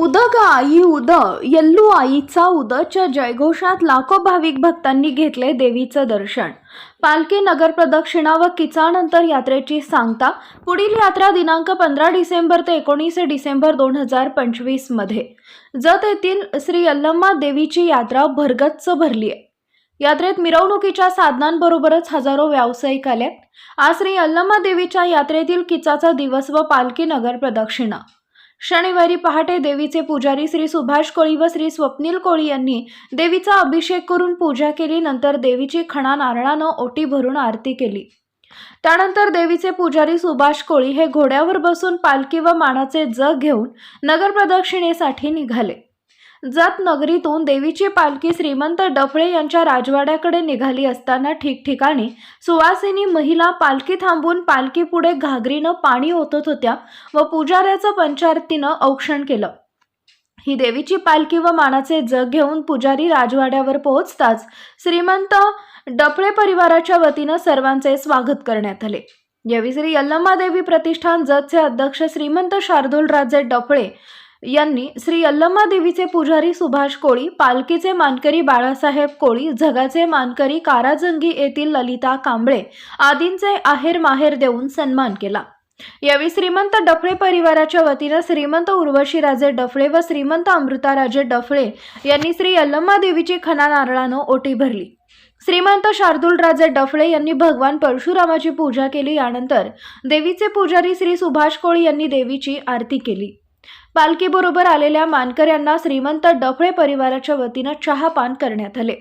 उद ग आई उद यल्लू आईचा उदच्या जयघोषात लाखो भाविक भक्तांनी घेतले देवीचं दर्शन. पालखी नगर प्रदक्षिणा व किचानंतर यात्रेची सांगता पुढील यात्रा दिनांक पंधरा डिसेंबर ते एकोणीस डिसेंबर दोन हजार पंचवीसमध्ये. जत येथील श्री यल्लम्मा देवीची यात्रा भरगच्च भरली आहे. यात्रेत मिरवणुकीच्या साधनांबरोबरच हजारो व्यावसायिक आले आज श्री यल्लम्मा देवीच्या यात्रेतील किचाचा दिवस व पालखी नगर प्रदक्षिणा. शनिवारी पहाटे देवीचे पुजारी श्री सुभाष कोळी व श्री स्वप्नील कोळी यांनी देवीचा अभिषेक करून पूजा केली. नंतर देवीची खणा नारळानं ओटी भरून आरती केली. त्यानंतर देवीचे पुजारी सुभाष कोळी हे घोड्यावर बसून पालखी व मानाचे जग घेऊन नगर प्रदक्षिणेसाठी निघाले. जत नगरीतून देवीची पालखी श्रीमंत डफळे यांच्या राजवाड्याकडे निघाली असताना ठिकठिकाणी सुवासिनी महिला पालखी थांबून पालखी पुढे घागरीनं पाणी ओतत होत्या व पुजाऱ्याचं पंचारतीनं औक्षण केलं. ही देवीची पालखी व मानाचे जग घेऊन पुजारी राजवाड्यावर पोहोचताच श्रीमंत डफळे परिवाराच्या वतीनं सर्वांचे स्वागत करण्यात आले. यावेळी श्री यल्लम्मा देवी प्रतिष्ठान जतचे अध्यक्ष श्रीमंत शार्दूलराजे डफळे यांनी श्री यल्लम्मा देवीचे पुजारी सुभाष कोळी पालखीचे मानकरी बाळासाहेब कोळी झगाचे मानकरी काराजंगी येथील ललिता कांबळे आदींचे आहेर माहेर देऊन सन्मान केला. यावेळी श्रीमंत डफळे परिवाराच्या वतीनं श्रीमंत उर्वशीराजे डफळे व श्रीमंत अमृताराजे डफळे यांनी श्री यल्लम्मा देवीची खना नारळानं ओटी भरली. श्रीमंत शार्दूलराजे डफळे यांनी भगवान परशुरामाची पूजा केली यानंतर देवीचे पुजारी श्री सुभाष कोळी यांनी देवीची आरती केली. पालखीबरोबर आलेल्या मानकऱ्यांना श्रीमंत डफळे परिवाराच्या वतीनं चहापान करण्यात आले.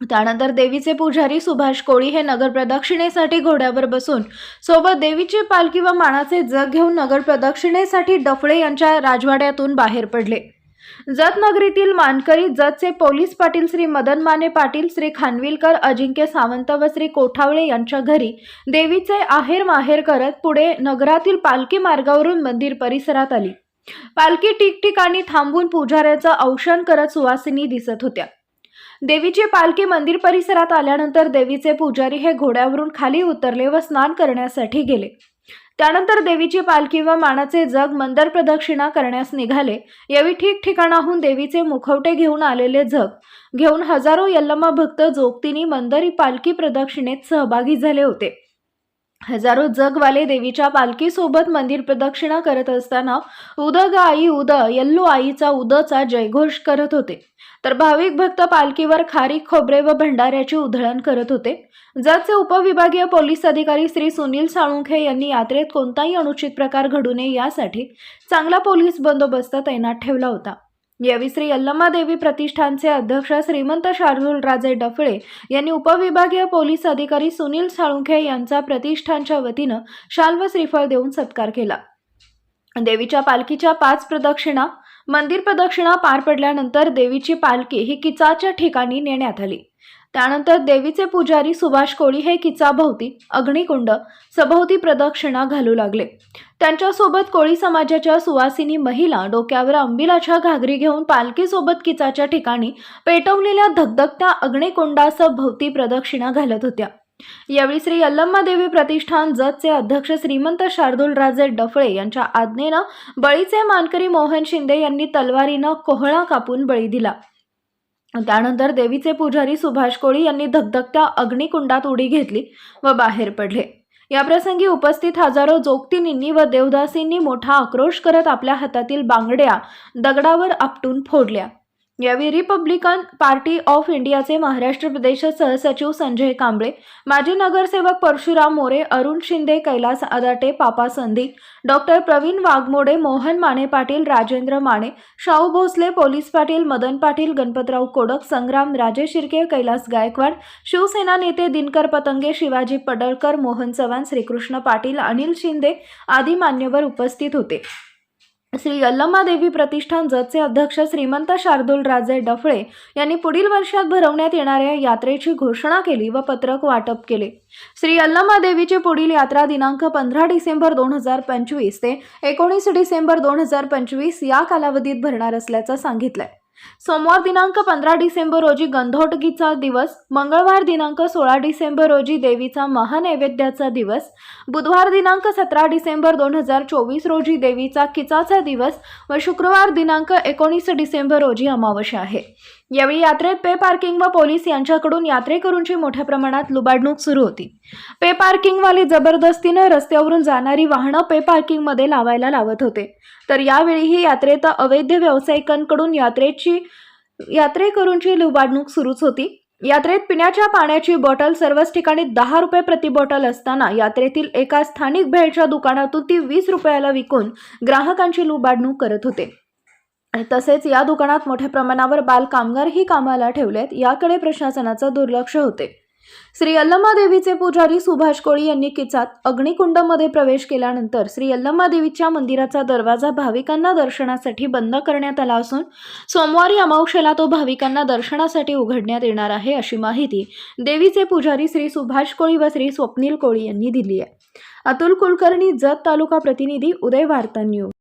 त्यानंतर देवीचे पुजारी सुभाष कोळी हे नगर प्रदक्षिणेसाठी घोड्यावर बसून सोबत देवीची पालखी व मानाचे जग घेऊन नगर प्रदक्षिणेसाठी डफळे यांच्या राजवाड्यातून बाहेर पडले. जत नगरीतील मानकरी जतचे पोलीस पाटील श्री मदन माने पाटील श्री खानविलकर अजिंक्य सावंत व श्री कोठावळे यांच्या घरी देवीचे आहेर माहेर करत पुढे नगरातील पालखी मार्गावरून मंदिर परिसरात आली. पालखी ठिकठिकाणी थांबून पुजाऱ्याचं औषण करत सुवासिनी दिसत होत्या. देवीची पालखी मंदिर परिसरात आल्यानंतर देवीचे पुजारी हे घोड्यावरून खाली उतरले व स्नान करण्यासाठी गेले. त्यानंतर देवीची पालखी व मानाचे जग मंदर प्रदक्षिणा करण्यास निघाले. यावेळी ठिकठिकाणाहून देवीचे मुखवटे घेऊन आलेले जग घेऊन हजारो यल्लमा भक्त जोगतीनी मंदरी पालखी प्रदक्षिणेत सहभागी झाले होते. हजारो जगवाले देवीच्या पालखीसोबत मंदिर प्रदक्षिणा करत असताना उद ग आई उद यल्लू आईचा उदचा जयघोष करत होते. तर भाविक भक्त पालखीवर खारीक खोबरे व भंडाऱ्याची उधळण करत होते. जतचे उपविभागीय पोलीस अधिकारी श्री सुनील साळुंखे यांनी यात्रेत कोणताही अनुचित प्रकार घडू नये यासाठी चांगला पोलीस बंदोबस्त तैनात ठेवला होता. यावेळी श्री यल्लम्मा देवी प्रतिष्ठानचे अध्यक्ष श्रीमंत शार्दूल राजे डफळे यांनी उपविभागीय पोलीस अधिकारी सुनील साळुंखे यांचा प्रतिष्ठानच्या वतीनं शाल व श्रीफळ देऊन सत्कार केला. देवीच्या पालखीच्या पाच प्रदक्षिणा मंदिर प्रदक्षिणा पार पडल्यानंतर देवीची पालखी ही किचाच्या ठिकाणी नेण्यात आली. त्यानंतर देवीचे पुजारी सुभाष कोळी हे किचाभोवती अग्निकुंड सभोवती प्रदक्षिणा घालू लागले. त्यांच्यासोबत कोळी समाजाच्या सुवासिनी महिला डोक्यावर अंबिलाच्या घागरी घेऊन पालखीसोबत किचाच्या ठिकाणी पेटवलेल्या धगधगत्या अग्निकुंडासभोवती भोवती प्रदक्षिणा घालत होत्या. यावेळी श्री यल्लम्मा देवी प्रतिष्ठान जतचे अध्यक्ष श्रीमंत शार्दूलराजे डफळे यांच्या आज्ञेनं बळीचे मानकरी मोहन शिंदे यांनी तलवारीनं कोहळा कापून बळी दिला. त्यानंतर देवीचे पुजारी सुभाष कोळी यांनी धगधगत्या अग्निकुंडात उडी घेतली व बाहेर पडले. याप्रसंगी उपस्थित हजारो जोगतीनींनी व देवदासींनी मोठा आक्रोश करत आपल्या हातातील बांगड्या दगडावर आपटून फोडल्या. यावेळी रिपब्लिकन पार्टी ऑफ इंडियाचे महाराष्ट्र प्रदेश सहसचिव संजय कांबळे माजी नगरसेवक परशुराम मोरे अरुण शिंदे कैलास आदाटे पापा संधी डॉक्टर प्रवीण वाघमोडे मोहन माने पाटील राजेंद्र माने शाहू भोसले पोलीस पाटील मदन पाटील गणपतराव कोडक संग्राम राजे शिर्के कैलास गायकवाड शिवसेना नेते दिनकर पतंगे शिवाजी पडळकर मोहन चव्हाण श्रीकृष्ण पाटील अनिल शिंदे आदी मान्यवर उपस्थित होते. श्री यल्लमादेवी प्रतिष्ठान जतचे अध्यक्ष श्रीमंत शार्दूल राजे डफळे यांनी पुढील वर्षात भरवण्यात येणाऱ्या यात्रेची घोषणा केली व पत्रक वाटप केले. श्री यल्लमादेवीची पुढील यात्रा दिनांक पंधरा डिसेंबर दोन हजार पंचवीस ते एकोणीस डिसेंबर दोन हजार पंचवीस या कालावधीत भरणार असल्याचं सांगितलंय. सोमवार दिनांक पंधरा डिसेंबर रोजी गंधोटकीचा दिवस मंगळवार दिनांक सोळा डिसेंबर रोजी देवीचा महानैवेद्याचा दिवस बुधवार दिनांक सतरा डिसेंबर दोन हजार चोवीस रोजी देवीचा किचाचा दिवस व शुक्रवार दिनांक एकोणीस डिसेंबर रोजी अमावस्या आहे. यावेळी यात्रेत पे पार्किंग व पोलीस यांच्याकडून यात्रेकरूंची मोठ्या प्रमाणात लुबाडणूक सुरू होती. पे पार्किंगवाले जबरदस्तीनं रस्त्यावरून जाणारी वाहनं पे पार्किंगमध्ये लावायला लावत होते. तर यावेळीही यात्रेत अवैध व्यावसायिकांकडून यात्रेची यात्रेकरूंची लुबाडणूक सुरूच होती. यात्रेत पिण्याच्या पाण्याची बॉटल सर्वच ठिकाणी दहा रुपये प्रति बॉटल असताना यात्रेतील एका स्थानिक भेळच्या दुकानातून ती वीस रुपयाला विकून ग्राहकांची लुबाडणूक करत होते. तसेच या दुकानात मोठ्या प्रमाणावर बाल कामगारही कामाला ठेवलेत याकडे प्रशासनाचं दुर्लक्ष होते. श्री यल्लम्मा देवीचे पुजारी सुभाष कोळी यांनी किचात अग्निकुंडमध्ये प्रवेश केल्यानंतर श्री यल्लम्मा देवीच्या मंदिराचा दरवाजा भाविकांना दर्शनासाठी बंद करण्यात आला असून सोमवारी अमावस्येला तो भाविकांना दर्शनासाठी उघडण्यात येणार आहे अशी माहिती देवीचे पुजारी श्री सुभाष कोळी व श्री स्वप्नील कोळी यांनी दिली आहे. अतुल कुलकर्णी जत तालुका प्रतिनिधी उदय वार्ता न्यूज